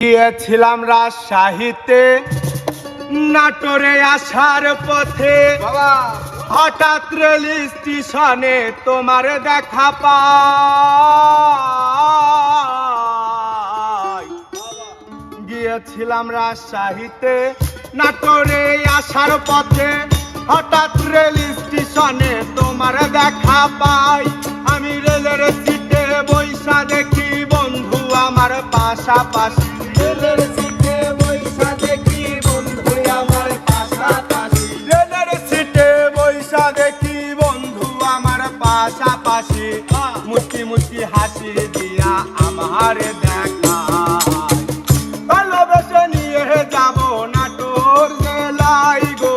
গিয়েছিলাম রাজশাহীতে নাটোরে আসার পথে। হঠাৎ রেল স্টেশনে তোমার দেখা পাই। গিয়েছিলাম রাজশাহীতে নাটোরে আসার পথে। হঠাৎ রেল স্টেশনে তোমার দেখা পাই। আমি রেলের সিটে বৈশা দেখি বন্ধু আমার পাশাপাশি। মুচকি মুচকি হাসি দিয়া আমার দেখা। নিয়ে গো।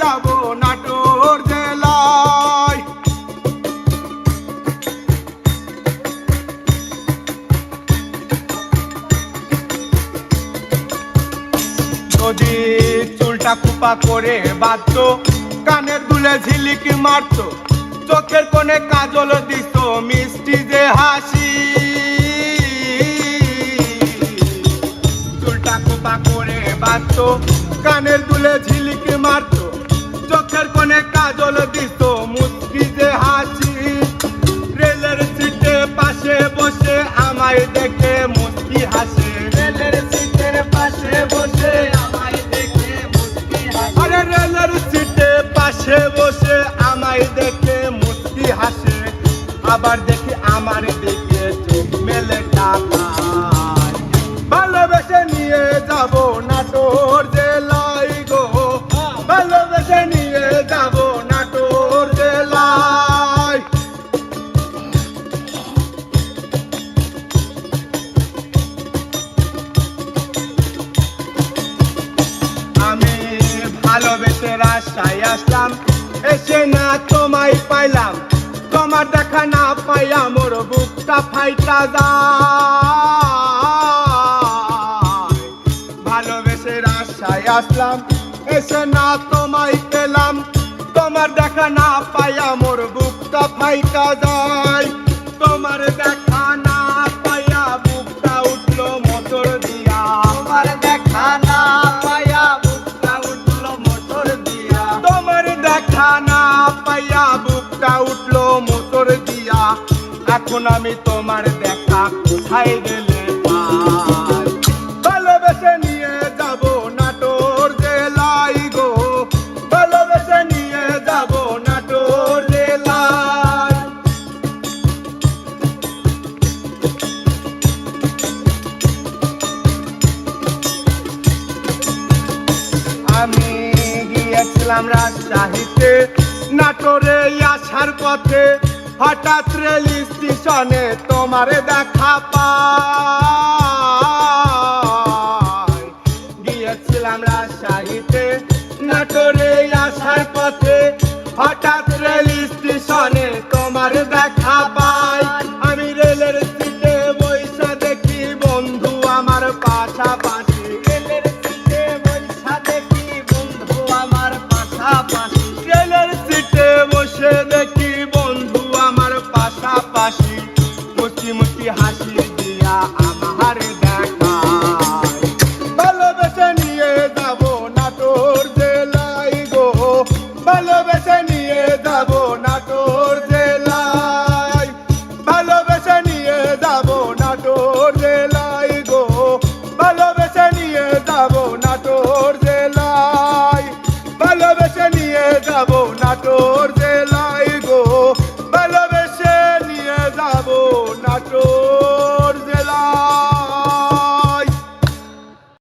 যাব চুলটা কুপা করে বাঁধত, কানের দুলে ঝিলিকি মারত। চোখের কোণে কাজল দিত মিষ্টি যে হাসি। চুলটা কোপা করে বাঁধত, কানের দুলে ঝিলিকি মারত। চোখের কোণে কাজল দিত মুচকি যে হাসি। রেলের সিটে পাশে বসে আমায় দেখে আবার দেখি আমার দিকে চোখ মেলে টাকায় ভালোবেসে নিয়ে যাব নাটোর জেলায় গো। ভালোবেসে নিয়ে যাব নাটোর জেলায়। আমি ভালোবেসে রাস্তায় আসলাম, এসে না তোমায় পাইলাম। তোমার দেখা না পাইয়া মোর বুকটা ফাইটা যায়। ভালোবেসে রাস্তায় আসলাম, এসে না তোমায় পেলাম। তোমার দেখা না পাইয়া মোর বুকটা ফাইটা যায়। তোমার দেখা না এখন আমি তোমার দেখা কোথায় গেলে? ভালোবেসে নিয়ে যাব নাটোর জেলাই গো। ভালোবেসে নিয়ে যাব নাটোর জেলায়। আমি গিয়েছিলাম রাজশাহীতে, নাটোরে আসার পথে। হঠাৎ রেল স্টেশনে তোমার দেখা পাই। গিয়েছিলাম রাজশাহীতে নাটোরে আসার পথে